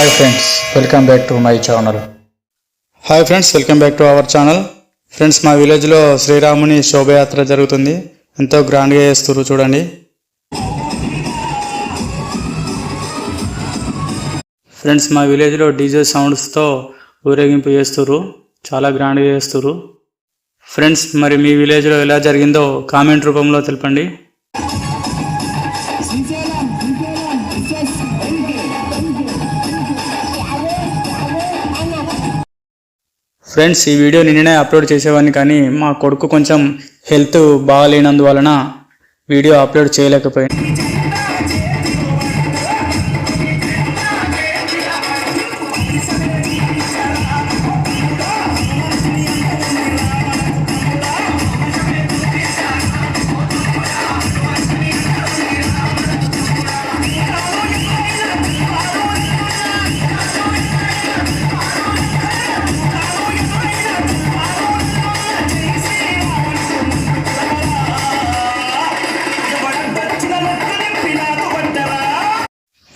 Hi friends welcome back to my channel hi friends welcome back to our channel friends మా విలేజ్లో శ్రీరాముని శోభయాత్ర జరుగుతుంది. ఎంతో గ్రాండ్గా చేస్తున్నారు చూడండి. ఫ్రెండ్స్ మా విలేజ్లో డీజే సౌండ్స్తో ఊరేగింపు చేస్తున్నారు చాలా గ్రాండ్గా చేస్తున్నారు ఫ్రెండ్స్ మరి మీ విలేజ్లో ఎలా జరిగిందో కామెంట్ రూపంలో తెలపండి. ఫ్రెండ్స్ ఈ వీడియో నిన్ననే అప్లోడ్ చేసేవాడిని కానీ మా కొడుకు కొంచెం హెల్త్ బాగాలేనందువలన వీడియో అప్లోడ్ చేయలేకపోయాను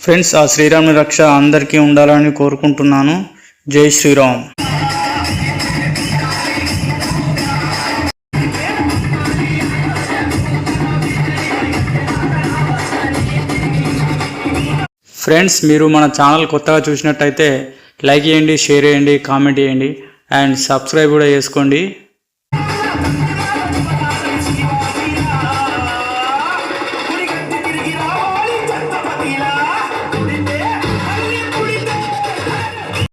ఫ్రెండ్స్ ఆ శ్రీరాముని రక్ష అందరికీ ఉండాలని కోరుకుంటున్నాను. జై శ్రీరామ్. ఫ్రెండ్స్ మీరు మన ఛానల్ కొత్తగా చూసినట్టయితే లైక్ చేయండి షేర్ చేయండి కామెంట్ చేయండి అండ్ సబ్స్క్రైబ్ కూడా చేసుకోండి.